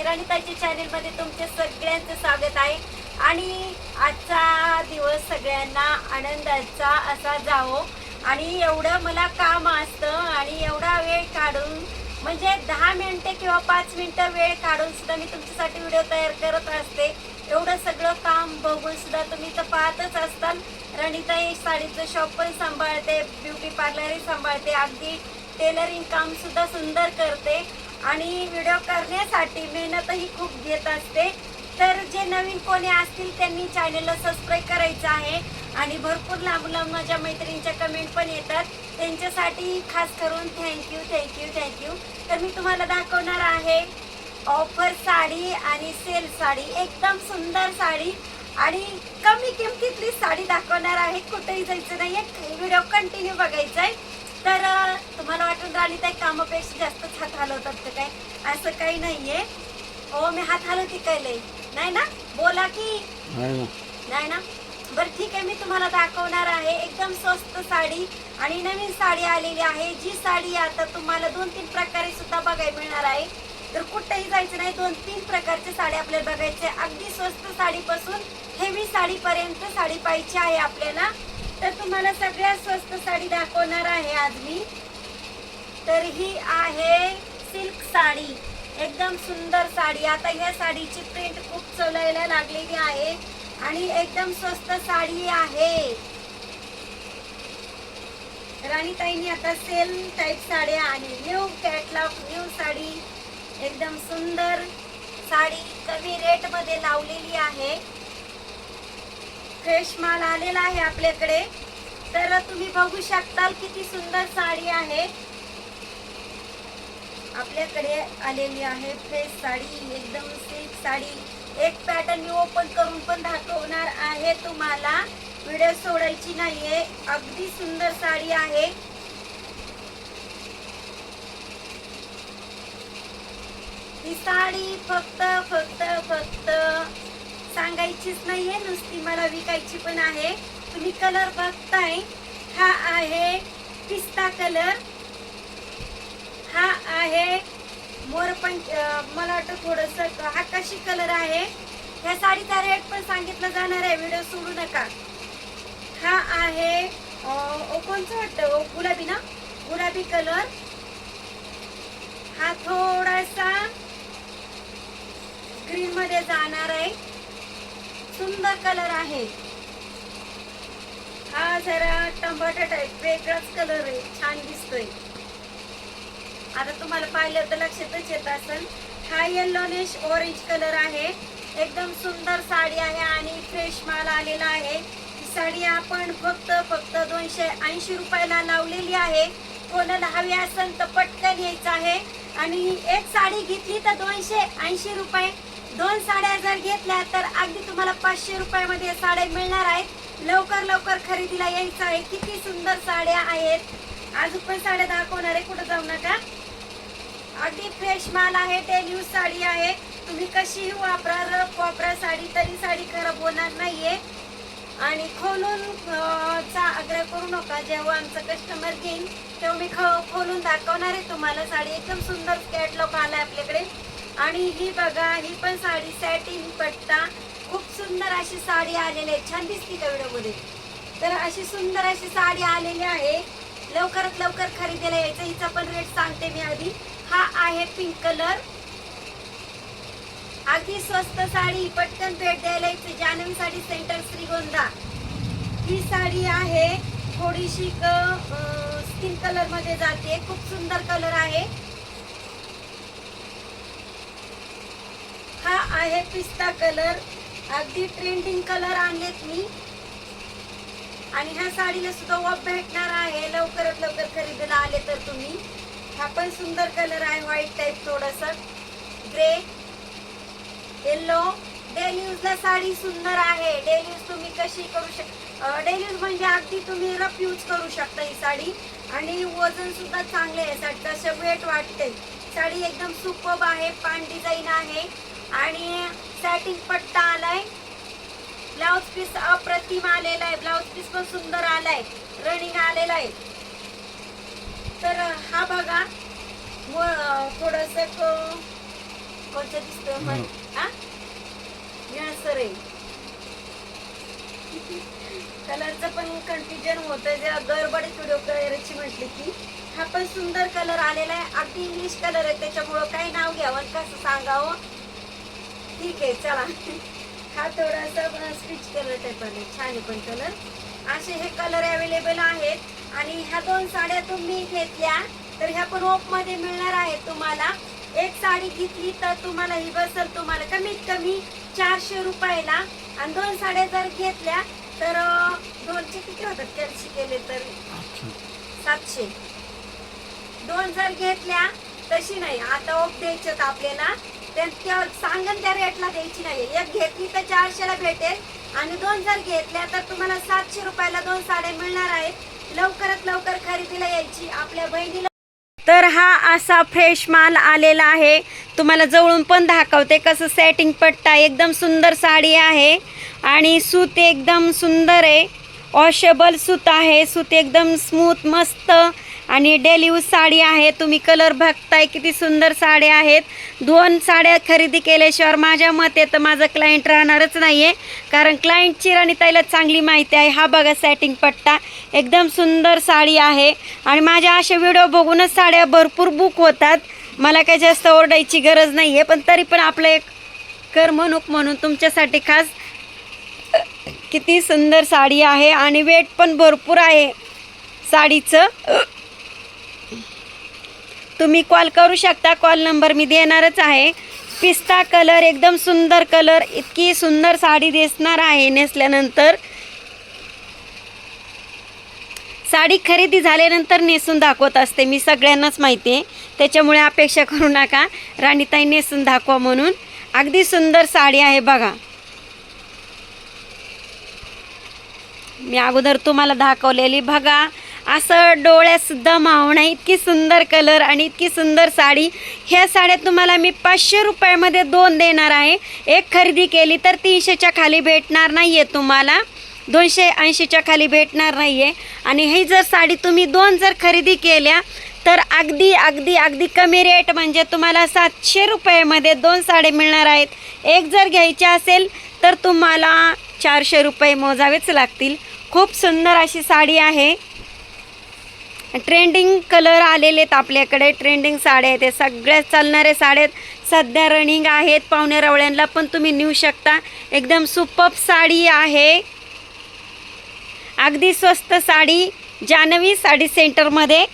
आहे रणिताच्या चॅनेलमध्ये तुमचे सगळ्यांचं स्वागत आहे. आणि आजचा दिवस सगळ्यांना आनंदाचा असा जावो. आणि एवढं मला काम असतं आणि एवढा वेळ काढून म्हणजे दहा मिनटे किंवा पाच मिनटं वेळ काढून सुद्धा मी तुमच्यासाठी व्हिडिओ तयार करत असते. एवढं सगळं काम बघून सुद्धा तुम्ही तर पाहतच असताल. रणिता साडीचं शॉप पण सांभाळते ब्युटी पार्लरही सांभाळते. अगदी टेलरिंग काम सुद्धा सुंदर करते. आणि व्हिडिओ करण्यासाठी मेहनतही खूप घेत असते. तर जे नवीन कोणी असतील त्यांनी चॅनलला सबस्क्राईब करायचं आहे. आणि भरपूर लांब लांब माझ्या मैत्रिणींच्या कमेंट पण येतात. त्यांच्यासाठी खास करून थँक्यू थँक्यू थँक्यू तर मी तुम्हाला दाखवणार आहे ऑफर साडी आणि सेल साडी. एकदम सुंदर साडी. आणि कमी किमतीतली साडी दाखवणार आहे. कुठेही जायचं नाही आहे व्हिडिओ कंटिन्यू बघायचा आहे तर तुम्हाला वाटून राहिली त्या कामापेक्षा जास्तच हात हलवतात का काय? असं काही नाहीये. हो मी हात हलवते काय लय नाही ना? बोला की. नाही ना. बरं ठीक आहे मी तुम्हाला दाखवणार आहे एकदम स्वस्त साडी आणि नवीन साडी आलेली आहे. जी साडी आता तुम्हाला दोन तीन प्रकारे सुद्धा बघायला मिळणार आहे. तर कुठेही जायचं नाही दोन तीन प्रकारचे साडी आपल्याला बघायचे. अगदी स्वस्त साडीपासून हेवी साडीपर्यंत साडी पाहिजे आहे आपल्याला. तर तुम्हाला सगळ्यात स्वस्त साडी दाखवणार आहे आज मी. तर ही आहे सिल्क साडी. एकदम सुंदर साडी. आता ह्या साडीची प्रिंट खूप चलायला लागलेली आहे आणि एकदम स्वस्त साडी आहे. राणीताईंनी आता सेल टाईप साड्या आणि न्यू कॅटलॉग न्यू साडी एकदम सुंदर साडी कमी रेटमध्ये लावलेली आहे. फ्रेश माल आलेला आहे आपल्याकडे. तर तुम्ही बघू शकताल किती सुंदर साडी आहे. आपल्याकडे आलेली आहे फ्रेश साडी एकदम सिल्क साडी. एक पॅटर्न मी ओपन करून पण दाखवणार आहे तुम्हाला. व्हिडिओ सोडायची नाहीये. अगदी सुंदर साडी आहे. ही साडी फक्त फक्त फक्त सांगायचीच नाहीये नुसती मला विकायची पण आहे. तुम्ही कलर बघताय. हा आहे पिस्ता कलर हा आहे मोरपंच पण मला वाटतं थोडस आकाशी कलर आहे. ह्या साडीचा रेट पण सांगितलं जाणार आहे व्हिडिओ सोडू नका. हा आहे कोणचं वाटतं? गुलाबी ना? गुलाबी कलर हा थोडासा ग्रीन मध्ये जाणार आहे. सुंदर कलर आहे. हा जरा टमाटा टाईप वेगळाच कलर आहे. छान दिसतोय. आता तुम्हाला पाहिलं तर लक्षातच येत असेल हा येल्लोनिश ऑरेंज कलर आहे. एकदम सुंदर साडी आहे आणि फ्रेश माल आलेला आहे. ही साडी आपण फक्त फक्त दोनशे ऐंशी रुपयाला लावलेली आहे. कोणाला हवी असेल तर पटकन यायचं आहे. आणि एक साडी घेतली तर दोनशे ऐंशी रुपये. दोन साड्या जर घेतल्या तर अगदी तुम्हाला पाचशे रुपयामध्ये साड्या मिळणार आहेत. लवकर लवकर खरेदीला यायचं आहे. किती सुंदर साड्या आहेत. अजून पण साड्या दाखवणार आहे. कुठं जाऊ नका. अगदी फ्रेश माल आहे. ते न्यू साडी आहे. तुम्ही कशीही वापरा. रफ वापरा. साडी तरी साडी खराब होणार नाहीये. आणि खोलून चा आग्रह करू नका. जेव्हा आमचं कस्टमर घेईन तेव्हा मी ख- खोलून दाखवणार आहे तुम्हाला साडी. एकदम सुंदर कॅटलॉग आहे आपल्याकडे. आणि ही बघा ही पण साडी सॅटिन पट्टा खूप सुंदर अशी साडी आलेली आहे. छान दिसते का व्हिडिओमध्ये? तर अशी सुंदर अशी साडी आलेली आहे. लवकरात लवकर खरेदीला यायचं. हिचा पण रेट सांगते मी आधी. हा आहे पिंक कलर अगदी स्वस्त साडी. पटकन भेट द्यायला यायची. जानवी साडी सेंटर श्रीगोंदा. ही साडी आहे. थोडीशी स्किन कलरमध्ये जाते. खूप सुंदर कलर आहे. हा आहे पिस्ता कलर. अगदी ट्रेंडिंग कलर आणलेत मी. आणि ह्या साडीला सुद्धा वॉप भेटणार आहे. लवकरात लवकर खरेदीला आले तर तुम्ही. हा पण सुंदर कलर आहे व्हाईट टाईप थोडस. ग्रे येल्लो डेली यूजला साडी सुंदर आहे. डेली यूज तुम्ही कशी करू शक डेली यूज म्हणजे अगदी तुम्ही रफ यूज करू शकता ही साडी. आणि वजन सुद्धा चांगले आहे. साडी तसं वेट वाटते साडी एकदम सुपब आहे. पान डिझाईन आहे. आणि सॅटिंग पट्टा आलाय. ब्लाउज पीस अप्रतिम आलेला आहे. ब्लाउज पीस पण सुंदर आलाय. रनिंग आलेला आहे. तर हा बघा. थोडस कोणतं दिसतं हा. निळसर आहे. कलरचं पण कन्फ्युजन होतं जेव्हा गडबडीत व्हिडिओ करायची म्हटली की हा पण सुंदर कलर आलेला आहे. अगदी इंग्लिश कलर आहे. त्याच्यामुळं काय नाव घ्यावं कसं सांगावं. ठीक आहे चला. हा थोडासा स्टिच कलर टाईप आले छान आहे पण कलर असे हे कलर अवेलेबल आहेत. आणि ह्या दोन साड्या तुम्ही घेतल्या तर ह्या पण ओपमध्ये मिळणार आहेत तुम्हाला. एक साडी घेतली तर तुम्हाला ही बसल तुम्हाला कमीत कमी चारशे रुपयाला. आणि दोन साड्या जर घेतल्या तर दोनशे किती होतात? कॅल्सी केले तर? सातशे. दोन जर घेतल्या तशी नाही. आता ओप द्यायचे आपल्याला. त्या सांगन त्या रेटला द्यायची नाही एक घेतली तर चारशेला भेटेल आणि दोन जर घेतल्या तर तुम्हाला सातशे रुपयाला दोन साड्या मिळणार आहेत. लवकरात लवकर खरेदीला यायची आपल्या बहिणीला. तर हा असा फ्रेश माल आलेला आहे. तुम्हाला जवळून पण दाखवते कसं सेटिंग पट्टा एकदम सुंदर साडी आहे. आणि सूत एकदम सुंदर आहे. वॉशेबल सूत आहे. सूत एकदम स्मूथ मस्त. आणि डेली यूज साडी आहे. तुम्ही कलर बघताय किती सुंदर साड्या आहेत. दोन साड्या खरेदी केल्याशिवाय माझ्या मते तर माझं क्लायंट राहणारच नाही आहे कारण क्लायंटची राणीताईला चांगली माहिती आहे. हा बघा सॅटिंग पट्टा. एकदम सुंदर साडी आहे. आणि माझ्या असे व्हिडिओ बघूनच साड्या भरपूर बुक होतात. मला काही जास्त ओरडायची गरज नाही आहे पण तरी पण आपलं एक करमणूक म्हणून तुमच्यासाठी खास किती सुंदर साडी आहे. आणि वेट पण भरपूर आहे साडीचं. तुम्ही कॉल करू शकता. कॉल नंबर मी देणारच आहे. पिस्ता कलर एकदम सुंदर कलर इतकी सुंदर साडी दिसणार आहे नेसल्यानंतर. साडी खरेदी झाल्यानंतर नेसून दाखवत असते मी सगळ्यांनाच माहिती आहे त्याच्यामुळे अपेक्षा करू नका. राणीताई नेसून दाखवा म्हणून. अगदी सुंदर साडी आहे बघा. मी अगोदर तुम्हाला दाखवलेली बघा. असं डोळ्यासुद्धा मावणं इतकी सुंदर कलर आणि इतकी सुंदर साडी. ह्या साड्या तुम्हाला मी पाचशे रुपयामध्ये दोन देणार आहे. एक खरेदी केली तर तीनशेच्या खाली भेटणार नाही आहे तुम्हाला. दोनशे ऐंशीच्या खाली भेटणार नाही आहे आणि ही जर साडी तुम्ही दोन जर खरेदी केल्या तर अगदी अगदी अगदी कमी रेट म्हणजे तुम्हाला सातशे रुपयामध्ये दोन साड्या मिळणार आहेत. एक जर घ्यायची असेल तर तुम्हाला चारशे रुपये मोजावेच लागतील. खूप सुंदर अशी साडी आहे. ट्रेंडिंग कलर आलेले आहेत आपल्याकडे. ट्रेंडिंग साड्या आहेत सगळ्यात सगळ्या चालणारे साड्या आहेत. सध्या रनिंग आहेत पाहुणे रवळ्यांना पण तुम्ही नेऊ शकता. एकदम सुपप साडी आहे. अगदी स्वस्त साडी जानवी साडी सेंटरमध्ये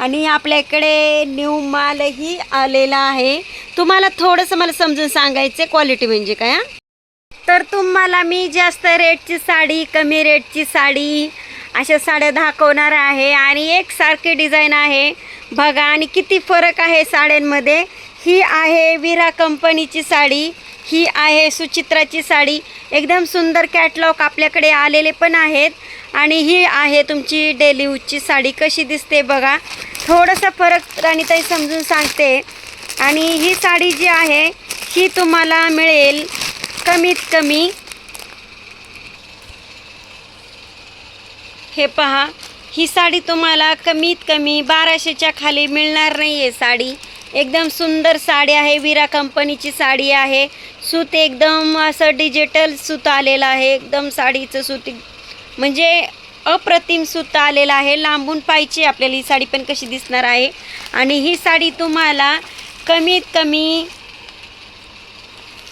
आणि आपल्याकडे न्यू मालही आलेला आहे. तुम्हाला थोडंसं मला समजून सांगायचं क्वालिटी म्हणजे काय हां? तर तुम्हाला मी जास्त रेटची साडी कमी रेटची साडी अशा साड्या दाखवणार आहे. आणि एक सारखी डिझाईन आहे. बघा आणि किती फरक आहे साड्यांमध्ये. ही आहे विरा कंपनीची साडी. ही आहे सुचित्राची साडी. एकदम सुंदर कॅटलॉग आपल्याकडे आलेले पण आहेत. आणि ही आहे तुमची डेली यूजची साडी. कशी दिसते बघा. थोडासा फरक राणीताई समजून सांगते. आणि ही साडी जी आहे ही तुम्हाला मिळेल कमीत कमी हे पहा ही साडी तुम्हाला कमीत कमी बाराशेच्या खाली मिळणार नाही आहे साडी. एकदम सुंदर साडी आहे विरा कंपनीची साडी आहे. सूत एकदम असं डिजिटल सूत आलेलं आहे एकदम साडीचं सूत. म्हणजे अप्रतिम सूत आलेलं आहे. लांबून पाहिजे आपल्याला ही साडी पण कशी दिसणार आहे. आणि ही साडी तुम्हाला कमीत कमी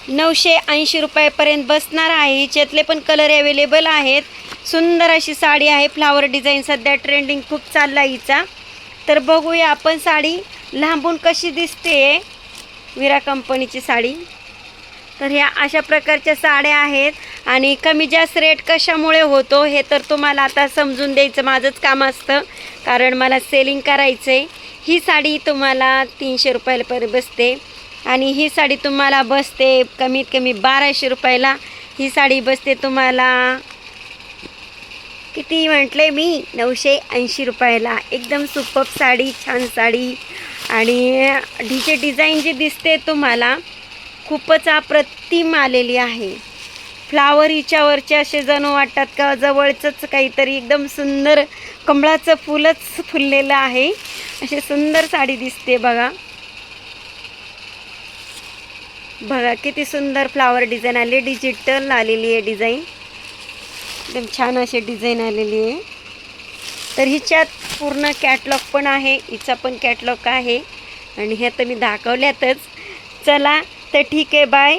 नऊशे ऐंशी रुपयापर्यंत बसणार आहे. हिच्यातले पण कलर अवेलेबल आहेत. सुंदर अशी साडी आहे. फ्लावर डिझाईन सध्या ट्रेंडिंग खूप चालला हिचा. तर बघूया आपण साडी लांबून कशी दिसते. विरा कंपनीची साडी. तर ह्या अशा प्रकारच्या साड्या आहेत आणि कमी जास्त रेट कशामुळे होतो हे तर तुम्हाला आता समजून द्यायचं. माझंच काम असतं. कारण मला सेलिंग करायचं आहे ही साडी तुम्हाला तीनशे रुपयापर्यंत बसते. आणि ही साडी तुम्हाला बसते कमीत कमी बाराशे रुपयाला. ही साडी बसते तुम्हाला किती म्हटले मी? नऊशे ऐंशी रुपयाला. एकदम सुपप साडी छान साडी. आणि ढीचे डिझाईन जी दिसते तुम्हाला खूपच अप्रतिम आलेली आहे. फ्लावर हिच्यावरचे असे जणू वाटतात का जवळचंच काहीतरी एकदम सुंदर कमळाचं फुलच फुललेलं आहे. अशी सुंदर साडी दिसते बघा. बघा किती सुंदर फ्लावर डिझाईन आली. डिजिटल आलेली आहे डिझाईन एकदम छान अशी डिझाईन आलेली आहे. तर हिच्यात पूर्ण कॅटलॉग पण आहे हिचा पण कॅटलॉग आहे. आणि ह्या तर मी दाखवल्यातच. चला तर ठीक आहे बाय.